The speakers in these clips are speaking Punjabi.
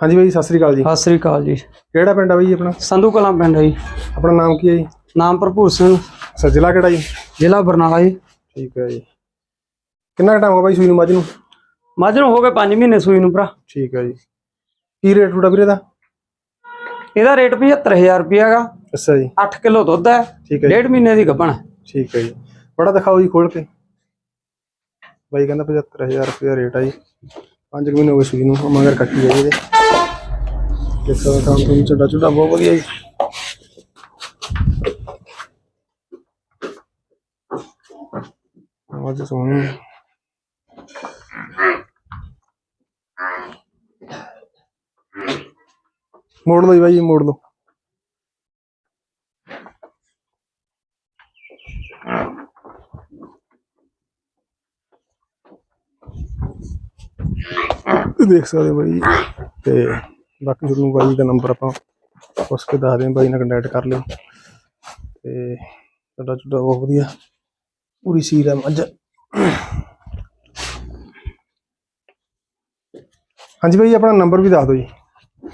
ਹਾਂਜੀ ਬਾਈ ਸਤਿ ਸ੍ਰੀ ਅਕਾਲ ਜੀ। ਸਤਿ ਸ੍ਰੀ ਅਕਾਲ ਜੀ। ਕਿਹੜਾ ਪਿੰਡ ਆ ਬਾਈ ਆਪਣਾ? ਸੰਧੂ ਕਲਾਂ ਪਿੰਡ ਹੈ ਜੀ। ਆਪਣਾ ਨਾਮ ਕੀ ਹੈ ਜੀ? ਨਾਮ ਭਰਪੂਰ ਸਿੰਘ। ਅੱਛਾ ਜ਼ਿਲ੍ਹਾ ਕਿਹੜਾ ਜੀ? ਜ਼ਿਲ੍ਹਾ ਬਰਨਾਲਾ ਜੀ। ਠੀਕ ਹੈ ਜੀ। ਕਿੰਨਾ ਟਾਈਮ ਹੋ ਗਿਆ ਬਾਈ ਸੂਈ ਨੂੰ ਮੱਝ ਨੂੰ? ਮੱਝ ਨੂੰ ਹੋ ਗਏ 5 ਮਹੀਨੇ ਸੂਈ ਨੂੰ ਭਰਾ। ਠੀਕ ਹੈ ਜੀ। ਕੀ ਰੇਟ ਰੂਟਾ ਵੀਰੇ ਦਾ ਇਹਦਾ ਰੇਟ 75000 ਰੁਪਇਆ ਹੈਗਾ। ਅੱਛਾ ਜੀ। 8 ਕਿਲੋ ਦੁੱਧ ਹੈ। ਠੀਕ ਹੈ ਡੇਢ ਮਹੀਨੇ ਦੀ ਗੱਭਣ ਠੀਕ ਹੈ ਜੀ। ਬੜਾ ਦਿਖਾਓ ਜੀ ਖੋਲ ਕੇ। ਬਾਈ ਕਹਿੰਦਾ 75000 ਰੁਪਏ ਰੇਟ ਆ ਜੀ। 5 ਮਹੀਨੇ ਹੋ ਗਏ ਸੂਈ ਨੂੰ ਮਗਰ ਕੱਟੀ ਹੈ ਜੀ ਇਹਦੇ। ਦੇਖ ਸਕਦੇ ਤਾਂ ਤੁਹਾਨੂੰ ਚੱਡਾ ਚੁੱਡਾ ਬਹੁਤ ਵਧੀਆ ਜੀ। ਆਵਾਜ਼ ਸੋਹਣੀ ਮੋੜ ਲਓ ਜੀ ਬਾਈ ਮੋੜ ਲਓ। ਦੇਖ ਸਕਦੇ ਭਾਈ ਤੇ ਬਾਕੀ ਤੁਹਾਨੂੰ ਬਾਈ ਦਾ ਨੰਬਰ ਆਪਾਂ ਪੁੱਛ ਕੇ ਦੱਸ ਦਿਆਂ ਬਾਈ ਨਾਲ ਕੰਟੈਕਟ ਕਰ ਲਿਓ। ਤੇ ਤੁਹਾਡਾ ਚੁੱਡਾ ਬਹੁਤ ਵਧੀਆ। ਪੂਰੀ ਸੀਲ ਹੈ ਮੱਝ। ਹਾਂਜੀ ਬਾਈ ਆਪਣਾ ਨੰਬਰ ਵੀ ਦੱਸ ਦਿਓ ਜੀ।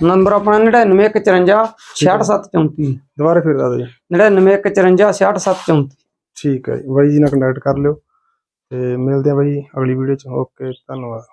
ਨੰਬਰ ਆਪਣਾ 99154 66734 ਦੁਬਾਰਾ ਫਿਰ ਦੱਸ ਦਿਓ ਜੀ। 99154 66734 ਠੀਕ ਹੈ ਜੀ ਬਾਈ ਜੀ ਨਾਲ ਕੰਟੈਕਟ ਕਰ ਲਿਓ। ਤੇ ਮਿਲਦੇ ਆ ਬਾਈ ਅਗਲੀ ਵੀਡੀਓ ਚ। ਓਕੇ ਧੰਨਵਾਦ।